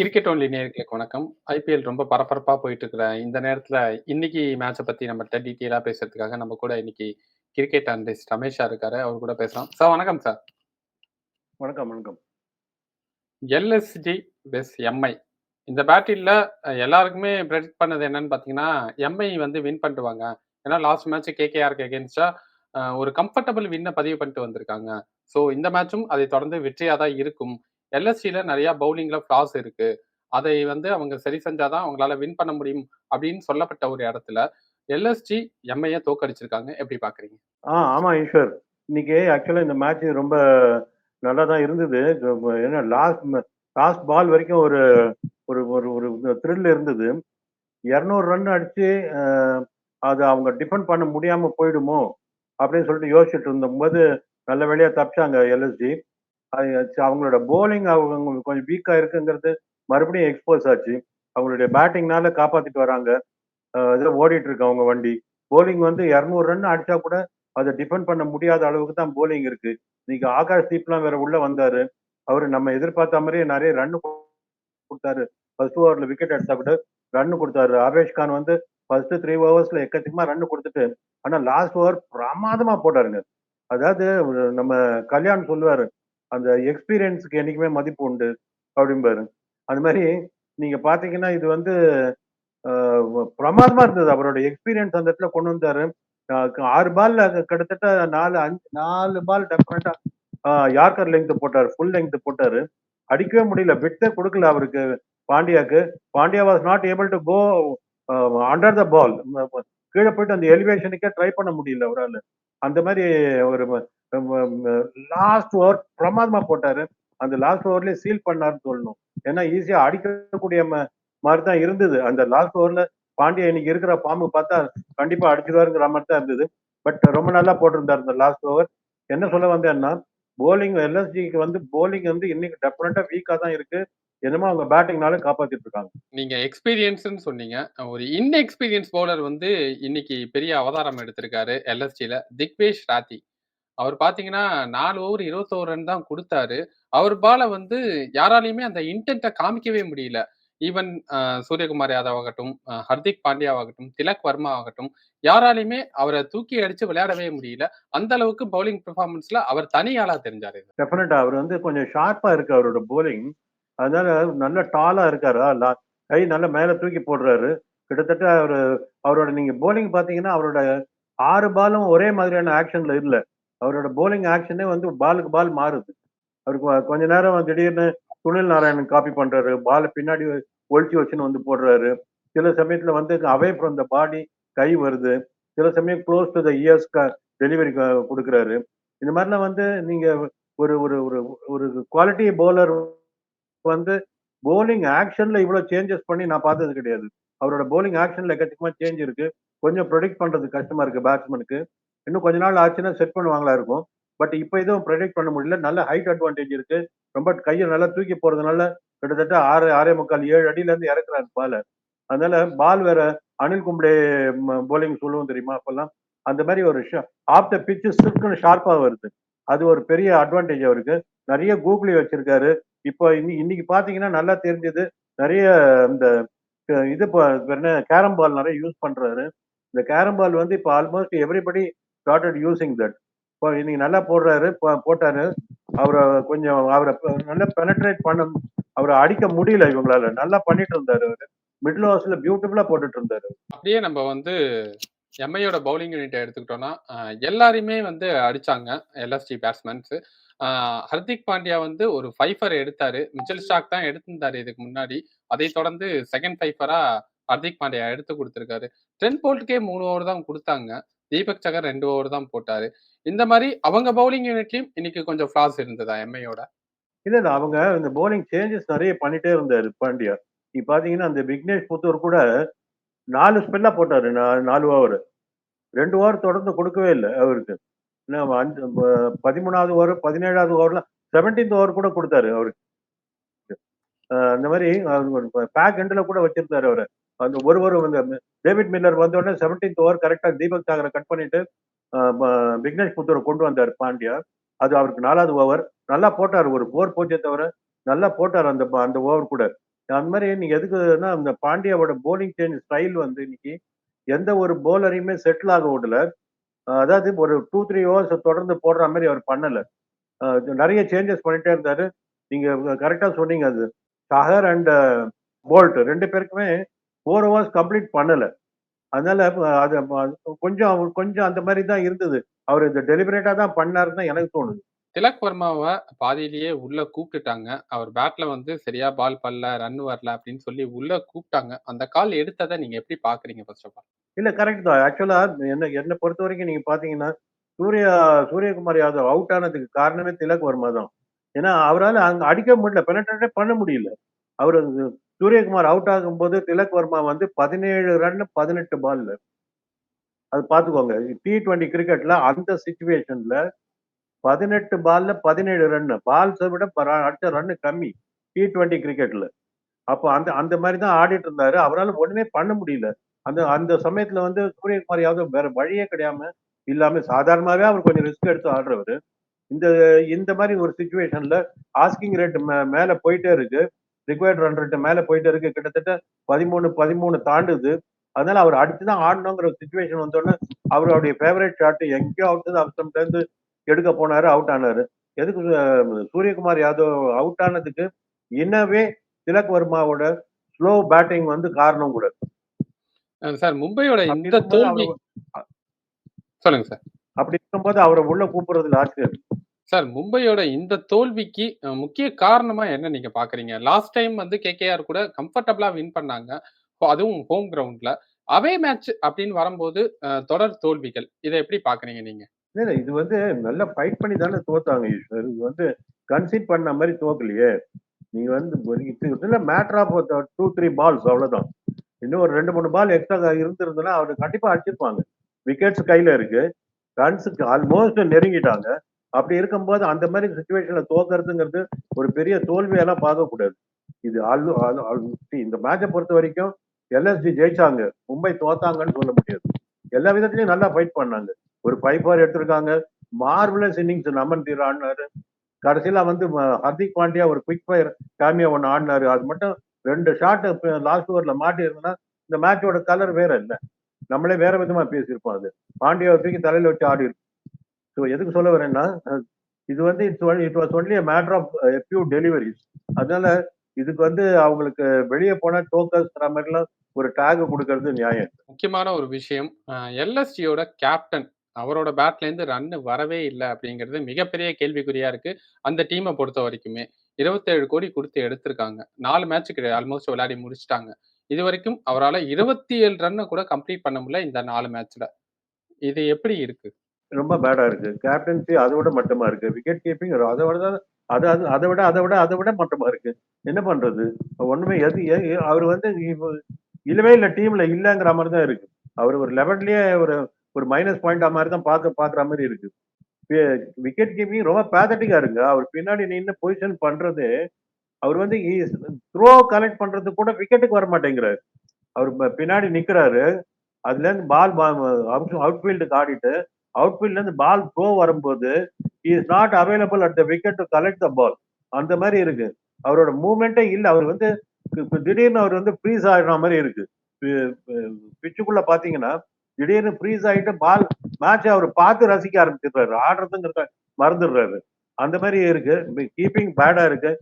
Cricket only நேயர்களுக்கு வணக்கம். IPL ரொம்ப பரபரப்பா போயிட்டு இருக்கிற இந்த நேரத்துல, இன்னைக்கு மேட்ச பத்தி நம்மள்ட்ட டீட்டெயிலா பேசுறதுக்காக நம்ம கூட இன்னைக்கு கிரிக்கெட் அனலிஸ்ட் ரமேஷ் இருக்காரு. அவர் கூட பேசலாம். சார் வணக்கம் சார். வணக்கம், வணக்கம். LSG vs MI. இந்த பேட்டில்ல அ எல்லாருக்குமே பிரெடிக்ட் பண்ணது என்னன்னு பார்த்தீங்கன்னா, எம்ஐ வந்து வின் பண்ணிடுவாங்க. ஏன்னா லாஸ்ட் மேட்ச் கேகேஆர்க்கு அகைன்ஸ்டா அ ஒரு கம்ஃபர்டபிள் வின்ன பதிவு பண்ணிட்டு வந்திருக்காங்க. ஸோ இந்த மேட்சும் அதை தொடர்ந்து வெற்றியா தான் இருக்கும். எல்எஸ்சியில் நிறைய பவுலிங்ல ஃப்ளாஸ் இருக்கு. அதை வந்து அவங்க சரி செஞ்சால் தான் அவங்களால வின் பண்ண முடியும் அப்படின்னு சொல்லப்பட்ட ஒரு இடத்துல, எல்எஸ்டி எம்ஐய தோற்கடிச்சிருக்காங்க. எப்படி பார்க்குறீங்க? ஆ ஆமா ஈஸ்வர். இன்னைக்கு ஆக்சுவலா இந்த மேட்ச் ரொம்ப நல்லா தான் இருந்தது. என்ன ஏன்னா லாஸ்ட் லாஸ்ட் பால் வரைக்கும் ஒரு ஒரு ஒரு ஒரு த்ரில் இருந்தது. 200 ரன் அடிச்சு அது அவங்க டிஃபெண்ட் பண்ண முடியாம போயிடுமோ! அப்படின்னு சொல்லிட்டு யோசிச்சுட்டு இருந்தபோது நல்ல வேலையாக தப்பிச்சாங்க எல்எஸ்டி அது அவங்களோட பவுலிங் அவங்க கொஞ்சம் வீக்கா இருக்குங்கிறது மறுபடியும் எக்ஸ்போஸ் ஆச்சு. அவங்களுடைய பேட்டிங்னால காப்பாத்திட்டு வராங்க. இதில் ஓடிட்டு இருக்கு அவங்க வண்டி. பவுலிங் வந்து 200 ரன் அடிச்சா கூட அதை டிபெண்ட் பண்ண முடியாத அளவுக்கு தான் பவுலிங் இருக்கு. இன்னைக்கு ஆகாஷ் தீப்லாம் வேற உள்ள வந்தாரு. அவரு நம்ம எதிர்பார்த்த மாதிரியே நிறைய ரன் கொடுத்தாரு ஃபர்ஸ்ட் ஓவர்ல விக்கெட் எடுத்தா கூட ரன் கொடுத்தாரு ஆவேஷ் கான் வந்து ஃபர்ஸ்ட் த்ரீ ஓவர்ஸ்ல எக்கச்சக்கமா ரன் கொடுத்துட்டு ஆனா லாஸ்ட் ஓவர் பிரமாதமா போட்டாருங்க. அதாவது நம்ம கல்யாண் சொல்லுவாரு. அந்த எக்ஸ்பீரியன்ஸுக்கு என்றைக்குமே மதிப்பு உண்டு அப்படிம்பாரு. அது மாதிரி நீங்க பார்த்தீங்கன்னா, இது வந்து பிரமாதமாக பிரமாதமா இருந்தது. அவரோட எக்ஸ்பீரியன்ஸ் அந்த இடத்துல கொண்டு வந்தாரு. ஆறு பால்ல கிட்டத்தட்ட 4, 5 4 பால் டெஃபினட்டா யார்கர் யார்க்கர் போட்டார் ஃபுல் லெங்க் போட்டாரு. அடிக்கவே முடியல. விட்டே கொடுக்கல அவருக்கு பாண்டியாக்கு. Pandya was not able to go under the ball. கீழே போயிட்டு அந்த எலிவேஷனுக்கே ட்ரை பண்ண முடியல அவரால் அந்த மாதிரி ஒரு லாஸ்ட் ஓவர் பிரமாதமா போட்டாரு. அந்த லாஸ்ட் ஓவர்லயே சீல் பண்ணாருன்னு சொல்லணும். ஏன்னா ஈஸியா அடிக்கக்கூடிய ம தான் இருந்தது. அந்த லாஸ்ட் ஓவர்ல பாண்டியா இன்னைக்கு இருக்கிற பாம்பு பார்த்தா கண்டிப்பா அடிச்சிருவாருங்கிற மாதிரி தான் இருந்தது. பட் ரொம்ப நல்லா போட்டிருந்தார் இந்த லாஸ்ட் ஓவர். என்ன சொல்ல வந்தேன்னா, பவுலிங் எல்எஸ்ஜிக்கு வந்து பவுலிங் வந்து இன்னைக்கு டெஃபினட்டா வீக்கா தான் இருக்கு. என்னமோ அவங்க பேட்டிங்னால காப்பாத்திட்டு இருக்காங்க. நீங்க எக்ஸ்பீரியன்ஸ்ன்னு சொன்னீங்க. ஒரு இன்எக்ஸ்பீரியன்ஸ் பவுலர் வந்து இன்னைக்கு பெரிய அவதாரம் எடுத்திருக்காரு எல்எஸ்ஜில. திக்வேஷ் ராத்தி. அவர் பார்த்தீங்கன்னா நாலு ஓவர் 21 ரன் தான் கொடுத்தாரு அவர் பால வந்து யாராலையுமே அந்த இன்டென்ட்டை காமிக்கவே முடியல. ஈவன் சூரியகுமார் யாதவ் ஆகட்டும், ஹர்திக் பாண்டியா ஆகட்டும், திலக் வர்மா ஆகட்டும், யாராலையுமே அவரை தூக்கி அடிச்சு விளையாடவே முடியல. அந்த அளவுக்கு பவுலிங் பெர்ஃபார்மன்ஸ்ல அவர் தனி ஆளா தெரிஞ்சாரு. டெஃபினட்டா அவர் வந்து கொஞ்சம் ஷார்ப்பா இருக்கு அவரோட பவுலிங். அதனால நல்ல டாலா இருக்காரு. கை நல்லா மேல தூக்கி போடுறாரு. கிட்டத்தட்ட அவர் அவரோட நீங்க பவுலிங் பார்த்தீங்கன்னா, அவரோட ஆறு பாலும் ஒரே மாதிரியான ஆக்ஷன்ல இல்லை அவரோட பவுலிங் ஆக்ஷனே வந்து பாலுக்கு பால் மாறுது. அவருக்கு கொஞ்ச நேரம் திடீர்னு சுனில் நாராயணன் காப்பி பண்றாரு. பாலை பின்னாடி ஒழிச்சு வச்சுன்னு வந்து போடுறாரு. சில சமயத்துல வந்து அவே ஃப்ரம் த பாடி கை வருது. சில சமயம் close to the ears delivery கொடுக்குறாரு இந்த மாதிரிலாம் வந்து நீங்க ஒரு ஒரு ஒரு ஒரு குவாலிட்டி பவுலர் வந்து பவுலிங் ஆக்ஷன்ல இவ்வளவு சேஞ்சஸ் பண்ணி நான் பார்த்தது கிடையாது. அவரோட பவுலிங் ஆக்ஷன்ல எக்கச்சக்கமா சேஞ்ச் இருக்கு. கொஞ்சம் ப்ரொடிக்ட் பண்றது கஷ்டமா இருக்கு பேட்ஸ்மேனுக்கு. இன்னும் கொஞ்ச நாள் ஆச்சுன்னா செட் பண்ணுவாங்களா இருக்கும். பட் இப்போ எதுவும் ப்ரொடெக்ட் பண்ண முடியல. நல்ல ஹைட் அட்வான்டேஜ் இருக்கு. ரொம்ப கையை நல்லா தூக்கி போறதுனால கிட்டத்தட்ட 6 6.25 7 அடியில இருந்து இறக்குறாரு பால. அதனால பால் வேற அனில் கும்ப்ளே போலிங் சொல்லுவோம் தெரியுமா அப்பெல்லாம் அந்த மாதிரி ஒரு ஆஃப் த பிட்ச் சிற்குன்னு ஷார்ப்பா வருது. அது ஒரு பெரிய அட்வான்டேஜ் அவருக்கு. நிறைய கூகுளி வச்சிருக்காரு. இப்போ இன்னி இன்னைக்கு பார்த்தீங்கன்னா நல்லா தெரிஞ்சது. நிறைய இந்த இது ப என்ன கேரம் பால் நிறைய யூஸ் பண்றாரு. இந்த கேரம் பால் வந்து இப்போ almost everybody started using that. இப்போ இன்னைக்கு நல்லா போடுறாரு. போட்டாரு. அவரை கொஞ்சம் அவரை நல்லா பெனட்ரேட் பண்ண அவரை அடிக்க முடியல இவங்களால. நல்லா பண்ணிட்டு இருந்தாரு அவரு. மிடில் ஓவர்ஸ்ல பியூட்டிஃபுல்லா போட்டுட்டு இருந்தாரு. அப்படியே நம்ம வந்து எம்ஐயோட பவுலிங் யூனிட்ட எடுத்துக்கிட்டோம்னா, அ எல்லாரையுமே வந்து அடிச்சாங்க எல்எஸ்டி பேட்ஸ்மேன்ஸ். ஹர்திக் பாண்டியா வந்து ஒரு ஃபைஃபர் எடுத்தாரு. மிச்சல் ஸ்டாக் தான் எடுத்திருந்தாரு இதுக்கு முன்னாடி. அதை தொடர்ந்து செகண்ட் ஃபைஃபரா ஹர்திக் பாண்டியா எடுத்து கொடுத்துருக்காரு ட்ரென்ட் போல்ட்க்கே 3 ஓவர் தான் கொடுத்தாங்க தீபக் சகர் ரெண்டு ஓவர் தான் போட்டாரு. இந்த மாதிரி அவங்க பவுலிங் யூனிட்லயும் இன்னைக்கு கொஞ்சம் ஃபிளாஸ் இருந்ததா எம்ஐயோட? இல்ல, இல்ல. அவங்க இந்த பவுலிங் சேஞ்சஸ் நிறைய பண்ணிட்டே இருந்தாரு பாண்டியா. நீங்க பாத்தீங்கன்னா அந்த விக்னேஷ் புத்தூர் கூட நாலு ஸ்பெல்லா போட்டாரு. நாலு ஓவர். ரெண்டு ஓவர் தொடர்ந்து கொடுக்கவே இல்லை அவருக்கு. என்ன அஞ்சு பதிமூணாவது ஓவர், பதினேழாவது ஓவர்லாம் செவன்டீன்த் ஓவர் கூட கொடுத்தாரு அவருக்கு. அந்த மாதிரி பேக் எண்ட்ல கூட வச்சிருந்தாரு அவரை அந்த ஒரு ஒரு டேவிட் மில்லர் வந்த உடனே 17த் ஓவர் கரெக்டாக தீபக் சாகரை கட் பண்ணிட்டு, விக்னேஷ் புத்தூரை கொண்டு வந்தார் பாண்டியா. அது அவருக்கு நாலாவது ஓவர். நல்லா போட்டார் ஒரு போர் போச்சே தவிர, நல்லா போட்டார் அந்த அந்த ஓவர் கூட. அந்த மாதிரி நீங்க எதுக்குன்னா அந்த பாண்டியாவோட போலிங் சேஞ்ச் ஸ்டைல் வந்து இன்னைக்கு எந்த ஒரு போலரையுமே செட்டில் ஆக விடல அதாவது ஒரு டூ த்ரீ ஓவர்ஸ் தொடர்ந்து போடுற மாதிரி அவர் பண்ணல நிறைய சேஞ்சஸ் பண்ணிட்டே இருந்தாரு நீங்க கரெக்டா சொன்னீங்க அது சஹர் அண்ட் போல்ட் ரெண்டு பேருக்குமே ஃபோர் ஹவர்ஸ் கம்ப்ளீட் பண்ணல. அதனால அது கொஞ்சம் அவர் கொஞ்சம் அந்த மாதிரி தான் இருந்தது. அவர் இது டெலிபரேட்டா தான் பண்ணாருன்னு தான் எனக்கு தோணுது. திலக் வர்மாவை பாதியிலேயே உள்ள கூப்பிட்டுட்டாங்க. அவர் பேட்ல வந்து சரியா பால் பல்ல ரன் வரல அப்படின்னு சொல்லி உள்ள கூப்பிட்டாங்க. அந்த கால் எடுத்ததை நீங்க எப்படி பாக்குறீங்க ஃபர்ஸ்ட் ஆஃப் ஆல் இல்ல கரெக்ட் தான். ஆக்சுவலா என்ன என்னை பொறுத்த வரைக்கும் நீங்க பாத்தீங்கன்னா சூர்யா சூரியகுமார் யாதவ் அவுட் ஆனதுக்கு காரணமே திலக் வர்மா தான். ஏன்னா அவரால் அங்க அடிக்க முடியல பெனட்ரேட்டே பண்ண முடியல. அவர் சூரியகுமார் அவுட் ஆகும்போது திலக் வர்மா வந்து பதினேழு ரன் பதினெட்டு பால்ல அது பார்த்துக்கோங்க டி டுவெண்ட்டி கிரிக்கெட்ல அந்த சுச்சுவேஷன்ல பதினெட்டு பால்ல பதினேழு ரன் பால்ஸை விட பர- அடிச்ச ரன் கம்மி. டி டுவெண்ட்டி கிரிக்கெட்ல அப்போ அந்த அந்த மாதிரி தான் ஆடிட்டு இருந்தாரு. அவரால் ஒண்ணுமே பண்ண முடியல. அந்த அந்த சமயத்துல வந்து சூரியகுமார் யாவது வேற வழியே கிடையாம இல்லாம சாதாரணமாவே அவர் கொஞ்சம் ரிஸ்க் எடுத்து ஆடுறவர். இந்த இந்த மாதிரி ஒரு சுச்சுவேஷன்ல ஆஸ்கிங் ரேட் மேல போயிட்டே இருக்கு. ரிக்வயர்ட் ரன் ரேட் மேல போயிட்டே இருக்கு. கிட்டத்தட்ட பதிமூணு பதிமூணு தாண்டுது. அதனால அவர் அடுத்துதான் ஆடணுங்கிற சுச்சுவேஷன் வந்தோடனே அவருடைய ஃபேவரட் ஷாட் எங்கேயோ அவுட் அவசரம் இருந்து எடுக்க போனாரு அவுட் ஆனாரு. எதுக்கு சூரியகுமார் யாதவ் அவுட் ஆனதுக்கு இன்னவே திலக் வர்மாவோட ஸ்லோ பேட்டிங் வந்து காரணம் கூட. சார் மும்பையோட இந்த தோல்வி சொல்லுங்க சார். அப்படி இருக்கும்போது அவரை உள்ள கூப்பிடுறதுல ஆச்சரியம் சார் மும்பையோட இந்த தோல்விக்கு முக்கிய காரணமா என்ன நீங்க பாக்குறீங்க? லாஸ்ட் டைம் வந்து கேகேஆர் கூட கம்ஃபர்டபுளா வின் பண்ணாங்க. அதுவும் ஹோம் கிரவுண்ட்ல. அவே மேட்ச் அப்படின்னு வரும்போது தொடர் தோல்விகள். இதை எப்படி பாக்குறீங்க நீங்க? இல்ல இல்ல, இது வந்து நல்லா ஃபைட் பண்ணி தானே தோத்தாங்க. இது வந்து கன்சீட் பண்ண மாதிரி தோக்கலையே. நீங்க வந்து matter of two three balls அவ்வளவுதான். இன்னும் ஒரு ரெண்டு மூணு பால் எக்ஸ்ட்ரா இருந்திருந்ததுன்னா அவர் கண்டிப்பா அடிச்சிருப்பாங்க. விக்கெட்ஸ் கையில இருக்கு. ரன்ஸுக்கு ஆல்மோஸ்ட் நெருங்கிட்டாங்க. அப்படி இருக்கும்போது அந்த மாதிரி சுச்சுவேஷன்ல தோக்கறதுங்கிறது ஒரு பெரிய தோல்வியெல்லாம் பார்க்கக்கூடாது. இது இந்த மேட்சை பொறுத்த வரைக்கும் எல்எஸ்டி ஜெயிச்சாங்க. மும்பை தோத்தாங்கன்னு சொல்ல முடியாது. எல்லா விதத்துலயும் நல்லா ஃபைட் பண்ணாங்க. ஒரு ஃபைவ் ஃபார் எடுத்திருக்காங்க. Marvellous innings Naman Dhir ஆடினாரு. கடைசியில வந்து ஹர்திக் பாண்டியா ஒரு குவிக் ஃபயர் காமியா ஒன்று ஆடினாரு. அது மட்டும் ரெண்டு ஷாட் லாஸ்ட் ஓவர்ல மாட்டி இருந்ததுன்னா இந்த மேட்சோட கலர் வேற இல்லை. நம்மளே வேற விதமா பேசியிருப்போம் அது. பாண்டியாவை தூக்கி தலையில வச்சு ஆடி ஸோ எதுக்கு சொல்ல வரேன்னா இது வந்து it's it was only matter of few deliveries அதனால இதுக்கு வந்து அவங்களுக்கு வெளியே போனா டோக்கல்ஸ்ற மாதிரிலாம் ஒரு டேக் கொடுக்கறது நியாயம். முக்கியமான ஒரு விஷயம் எல்எஸ்டியோட கேப்டன் அவரோட பேட்லேருந்து ரன்னு ரன் வரவே இல்லை அப்படிங்கிறது மிகப்பெரிய கேள்விக்குறியா இருக்கு. அந்த டீமை பொறுத்த வரைக்குமே இருபத்தேழு கோடி கொடுத்து எடுத்திருக்காங்க. நாலு மேட்சுக்கு ஆல்மோஸ்ட் விளையாடி முடிச்சிட்டாங்க. இது வரைக்கும் அவரால் இருபத்தி ஏழு ரன்னை கூட கம்ப்ளீட் பண்ண முடியல இந்த நாலு மேட்ச்ல இது எப்படி இருக்கு? ரொம்ப பேடா இருக்கு. கேப்டன்சி அதை விட மட்டமா இருக்கு. விக்கெட் கீப்பிங் அதை விட தான் அதை அது அதை விட அதை விட அதை விட மட்டமா இருக்கு. என்ன பண்றது? ஒண்ணுமே எது அவர் வந்து இல்லவே இல்லை டீம்ல இல்லைங்கிற மாதிரி தான் இருக்கு. அவர் ஒரு லெவன்லயே ஒரு ஒரு மைனஸ் பாயிண்டா மாதிரி தான் பார்க்க பாக்குற மாதிரி இருக்கு. விக்கெட் கீப்பிங் ரொம்ப பேத்தட்டிக்கா இருக்கு. அவர் பின்னாடி நின்று பொசிஷன் பண்றது அவர் வந்து த்ரோ கலெக்ட் பண்றது கூட விக்கெட்டுக்கு வர மாட்டேங்கிறாரு அவர் பின்னாடி நிக்கிறாரு. அதுல இருந்து பால் அவுட் ஃபீல்டுக்கு ஆடிட்டு அவுட் இருந்து பால் த்ரோ வரும்போது is not available at the wicket to collect the ball அந்த மாதிரி இருக்கு. அவரோட மூவ்மெண்ட்டே இல்லை. அவர் வந்து திடீர்னு அவர் வந்து ஃப்ரீஸ் ஆகிற மாதிரி இருக்கு. பிச்சுக்குள்ள பாத்தீங்கன்னா திடீர்னு ஃப்ரீஸ் ஆகிட்டு பால் மேட்ச் அவர் பார்த்து ரசிக்க ஆரம்பிச்சிடுறாரு. ஆடுறதுங்கிறத மறந்துடுறாரு. அந்த மாதிரி இருக்கு. கீப்பிங் பேடா இருக்கு.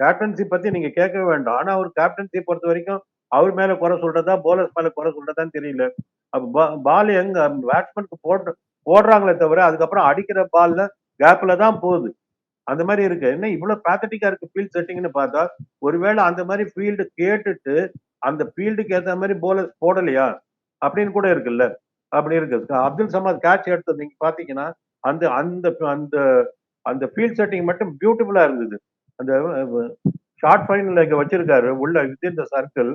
கேப்டன்சி பத்தி நீங்க கேட்க வேண்டாம். ஆனா அவர் கேப்டன்சி பொறுத்த வரைக்கும் அவர் மேல குறை சொல்றதா போலர்ஸ் மேல குறை சொல்றதான்னு தெரியல. அப்ப பால் எங்க பேட்ஸ்மேனுக்கு போட்டு போடுறாங்களே தவிர அதுக்கப்புறம் அடிக்கிற பால்ல கேப்ல தான் போகுது. அந்த மாதிரி இருக்கு. என்ன இவ்வளவு பேத்தட்டிக்கா இருக்கு ஃபீல்ட் செட்டிங்னு பார்த்தா ஒருவேளை அந்த மாதிரி ஃபீல்டு கேட்டுட்டு அந்த ஃபீல்டுக்கு ஏத்த மாதிரி போலர்ஸ் போடலையா? அப்படின்னு கூட இருக்குல்ல. அப்படி இருக்கு. அப்துல் சமாத் கேட்ச் எடுத்தது நீங்க பாத்தீங்கன்னா அந்த அந்த அந்த அந்த ஃபீல்ட் செட்டிங் மட்டும் பியூட்டிஃபுல்லா இருந்தது. அந்த ஷார்ட் ஃபைனல் வச்சிருக்காரு உள்ள வித் இந்த சர்க்கிள்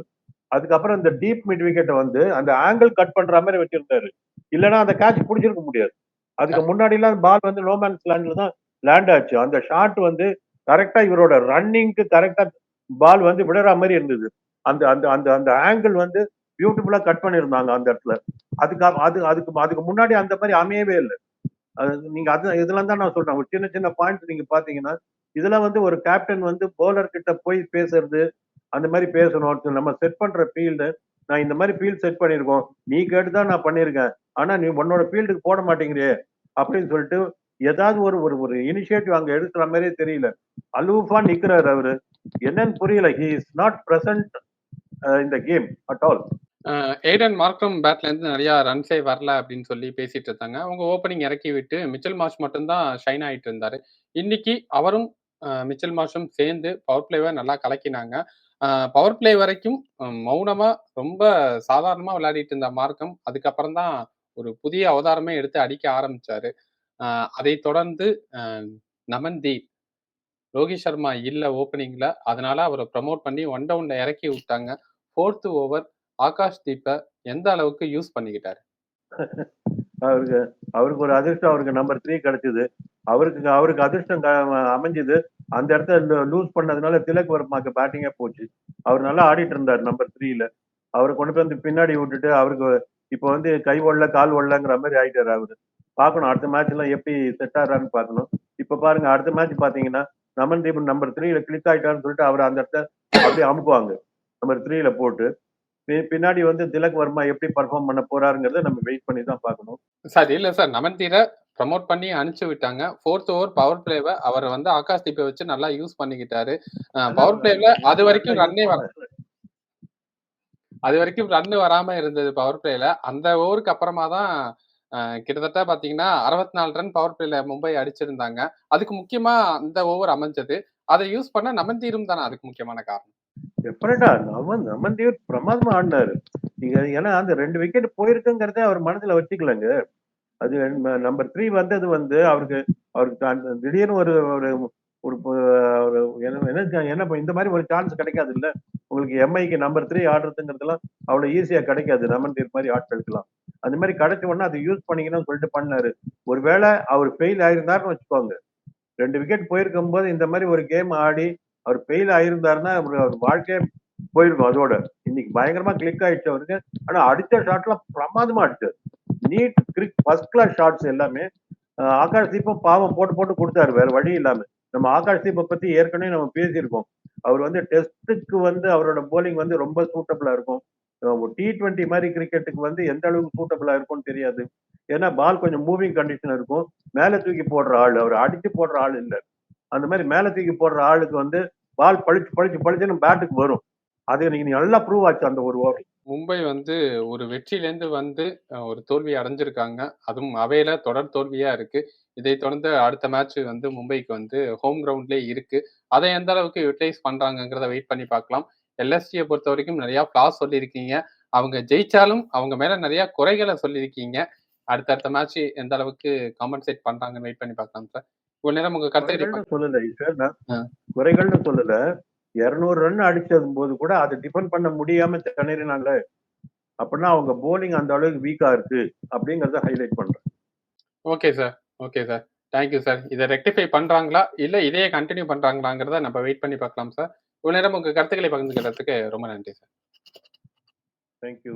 அதுக்கப்புறம் இந்த டீப் மிட் விக்கெட்டை வந்து அந்த ஆங்கிள் கட் பண்ற மாதிரி வச்சிருந்தாரு. இல்லைன்னா அந்த கேட்ச் பிடிச்சிருக்க முடியாது. அதுக்கு முன்னாடி எல்லாம் பால் வந்து நோமேன்ஸ் லேண்ட்ல தான் லேண்ட் ஆச்சு. அந்த ஷாட் வந்து கரெக்டா இவரோட ரன்னிங்க்கு கரெக்டா பால் வந்து விடுற மாதிரி இருந்தது. அந்த அந்த அந்த அந்த ஆங்கிள் வந்து பியூட்டிஃபுல்லா கட் பண்ணியிருந்தாங்க அந்த இடத்துல. அதுக்கு அது அதுக்கு அதுக்கு முன்னாடி அந்த மாதிரி அமையவே இல்லை. அது நீங்க அது இதெல்லாம் தான் நான் சொல்றேன். ஒரு சின்ன சின்ன பாயிண்ட் நீங்க பாத்தீங்கன்னா இதெல்லாம் வந்து ஒரு கேப்டன் வந்து போலர் கிட்ட போய் பேசுறது அந்த மாதிரி பேசணும். நம்ம செட் பண்ற ஃபீல்டு நான் இந்த மாதிரி ஃபீல்ட் செட் பண்ணியிருக்கோம். நீ கேட்டு தான் நான் பண்ணியிருக்கேன். ஆனா நீ உன்னோட ஃபீல்டுக்கு போட மாட்டேங்கிறியே அப்படின்னு சொல்லிட்டு ஏதாவது ஒரு ஒரு ஒரு இனிஷியேட்டிவ் அங்க எடுக்கிற மாதிரியே தெரியல. அலூஃபா நிக்கிறாரு அவரு. என்னன்னு புரியல. ஹி இஸ் நாட் பிரசன்ட் இந்த game at all Aiden Markram பேட்ல இருந்து நிறைய ரன்ஸே வரல அப்படின்னு சொல்லி பேசிட்டு இருந்தாங்க. அவங்க ஓப்பனிங் இறக்கி விட்டு மிச்சல் மார்ஷ் மட்டும்தான் ஷைன் ஆயிட்டு இருந்தாரு. இன்னைக்கு அவரும் மிச்சல் மார்ஷும் சேர்ந்து பவர் பிளேவை நல்லா கலக்கினாங்க. பவர் பிளே வரைக்கும் மௌனமா ரொம்ப சாதாரணமா விளையாடிட்டு இருந்த மார்க்கம் அதுக்கப்புறம் தான் ஒரு புதிய அவதாரமே எடுத்து அடிக்க ஆரம்பிச்சாரு. அதை தொடர்ந்து அஹ், நமன்தீப் ரோஹித் சர்மா இல்லை ஓப்பனிங்ல அதனால அவரை ப்ரமோட் பண்ணி ஒன் டவுன்ல இறக்கி விட்டாங்க. ஃபோர்த்து ஓவர் ஆகாஷ் தீப்பை எந்த அளவுக்கு யூஸ் பண்ணிக்கிட்டாரு? அவருக்கு அவருக்கு ஒரு அதிர்ஷ்டம் அவருக்கு நம்பர் த்ரீ கிடைச்சது. அவருக்கு அவருக்கு அதிர்ஷ்டம் அமைஞ்சது. அந்த இடத்த லூஸ் பண்ணதுனால திலக் வர்மாக்கு பேட்டிங்கே போச்சு. அவர் நல்லா ஆடிட்டு இருந்தார் நம்பர் த்ரீல அவரை கொண்டு போய் வந்து பின்னாடி விட்டுட்டு அவருக்கு இப்போ வந்து கை ஒடல கால் ஒடலங்கிற மாதிரி ஆயிட்டாரு அவரு. பார்க்கணும் அடுத்த மேட்ச் எல்லாம் எப்படி செட் ஆகிறான்னு பார்க்கணும். இப்போ பாருங்க அடுத்த மேட்ச் பார்த்தீங்கன்னா நமன் தீபன் நம்பர் த்ரீல கிளிக் ஆயிட்டாருன்னு சொல்லிட்டு அவர் அந்த இடத்த அப்படியே அமுக்குவாங்க. நம்பர் த்ரீல போட்டு பின்னாடி வந்து திலக் வர்மா எப்படி பர்ஃபார்ம் பண்ண போறாருங்கிறத நம்ம வெயிட் பண்ணி தான் பார்க்கணும். சார் இல்ல சார் நமன்தீரை ப்ரமோட் பண்ணி அனுப்பிச்சு விட்டாங்க. ஃபோர்த் ஓவர் பவர் பிளேவை அவர் வந்து ஆகாஷ் தீப்பை வச்சு நல்லா யூஸ் பண்ணிக்கிட்டாரு. பவர் பிளேல அது வரைக்கும் ரன்னே வர அது வரைக்கும் ரன் வராம இருந்தது பவர் பிளேல அந்த ஓவருக்கு அப்புறமா தான் கிட்டத்தட்ட பாத்தீங்கன்னா அறுபத்தி நாலு ரன் பவர் பிளேல மும்பை அடிச்சிருந்தாங்க. அதுக்கு முக்கியமா அந்த ஓவர் அமைஞ்சது. அதை யூஸ் பண்ண நமன்தீரும் தானே அதுக்கு முக்கியமான காரணம். டெஃபினட்டா நம்ம நமன்தீப் பிரமாதமா ஆடினாரு. நீங்க ஏன்னா அந்த ரெண்டு விக்கெட் போயிருக்குங்கிறதே அவர் மனசுல வச்சுக்கலங்க. அது நம்பர் த்ரீ வந்தது வந்து அவருக்கு அவருக்கு திடீர்னு ஒரு ஒரு ஒரு ஒரு என்ன என்ன- இந்த மாதிரி ஒரு சான்ஸ் கிடைக்காது இல்ல உங்களுக்கு எம்ஐக்கு நம்பர் த்ரீ ஆடுறதுங்கிறதுலாம் அவ்வளவு ஈஸியா கிடைக்காது. நமன்தீப் மாதிரி ஆட்களுக்கெல்லாம் அந்த மாதிரி கிடைச்ச உடனே அதை யூஸ் பண்ணிக்கணும்னு சொல்லிட்டு பண்ணாரு. ஒருவேளை அவர் ஃபெயில் ஆயிருந்தாருன்னு வச்சுக்கோங்க. ரெண்டு விக்கெட் போயிருக்கும் போது இந்த மாதிரி ஒரு கேம் ஆடி அவர் ஃபெயில் ஆயிருந்தாருன்னா அவர் அவர் வாழ்க்கையே போயிருக்கும் அதோட. இன்னைக்கு பயங்கரமா கிளிக் ஆயிடுச்சு அவருக்கு. ஆனா அடுத்த ஷாட்லாம் பிரமாதமா அடிச்சார். நீட் கிரிக் ஃபர்ஸ்ட் கிளாஸ் ஷார்ட்ஸ் எல்லாமே ஆகாஷ் தீபம் பாவம் போட்டு போட்டு கொடுத்தாரு வேற வழி இல்லாம. நம்ம ஆகாஷ் தீபம் பத்தி ஏற்கனவே நம்ம பேசியிருக்கோம். அவர் வந்து டெஸ்ட்டுக்கு வந்து அவரோட போலிங் வந்து ரொம்ப சூட்டபிளா இருக்கும். டி டுவெண்ட்டி மாதிரி கிரிக்கெட்டுக்கு வந்து எந்த அளவுக்கு சூட்டபிளா இருக்கும்னு தெரியாது. ஏன்னா பால் கொஞ்சம் மூவிங் கண்டிஷன் இருக்கும். மேலே தூக்கி போடுற ஆள் அவர் அடிச்சு போடுற ஆள் இல்லை. அந்த மாதிரி மேலே தூக்கி போடுற ஆளுக்கு வந்து பால் பழிச்சு பழிச்சு பழிச்சுன்னு பேட்டுக்கு வரும். அது நீங்க நல்லா ப்ரூவ் ஆச்சு அந்த ஒரு ஓவர் மும்பை வந்து ஒரு வெற்றியிலேருந்து வந்து அஹ், ஒரு தோல்வி அடைஞ்சிருக்காங்க. அதுவும் அவையில தொடர் தோல்வியா இருக்கு. இதை தொடர்ந்து அடுத்த மேட்ச் வந்து மும்பைக்கு வந்து ஹோம் கிரவுண்ட்லேயே இருக்கு. அதை எந்த அளவுக்கு யூட்டிலைஸ் பண்றாங்கங்கிறத வெயிட் பண்ணி பார்க்கலாம். எல்எஸ்டியை பொறுத்த வரைக்கும் நிறைய ஃபிளாஸ் சொல்லியிருக்கீங்க. அவங்க ஜெயிச்சாலும் அவங்க மேல நிறைய குறைகளை சொல்லியிருக்கீங்க. அடுத்தடுத்த மேட்ச் எந்த அளவுக்கு காம்பன்சேட் பண்றாங்கன்னு வெயிட் பண்ணி பார்க்கலாம் சார் இவ்வளவு நேரம் உங்க கருத்துக்களை குறைகள்னு சொல்லல ஈஸ்வர் நான் ஆ. குறைகள்னு சொல்லல. இருநூறு ரன் அடிச்சது போது கூட அதை டிஃபெண்ட் பண்ண முடியாம திணறினாங்களே அப்படின்னா அவங்க போலிங் அந்த அளவுக்கு வீக்கா இருக்கு. அப்படிங்கறத ஹைலைட் பண்றேன். Okay sir okay sir thank you sir இதை ரெக்டிஃபை பண்றாங்களா? இல்ல இதையே கண்டினியூ பண்றாங்களாங்கிறத நம்ம வெயிட் பண்ணி பார்க்கலாம் சார் இவ்வளவு நேரம் உங்க கருத்துக்களை பகிர்ந்துக்கிறதுக்கு ரொம்ப நன்றி சார் தேங்க்யூ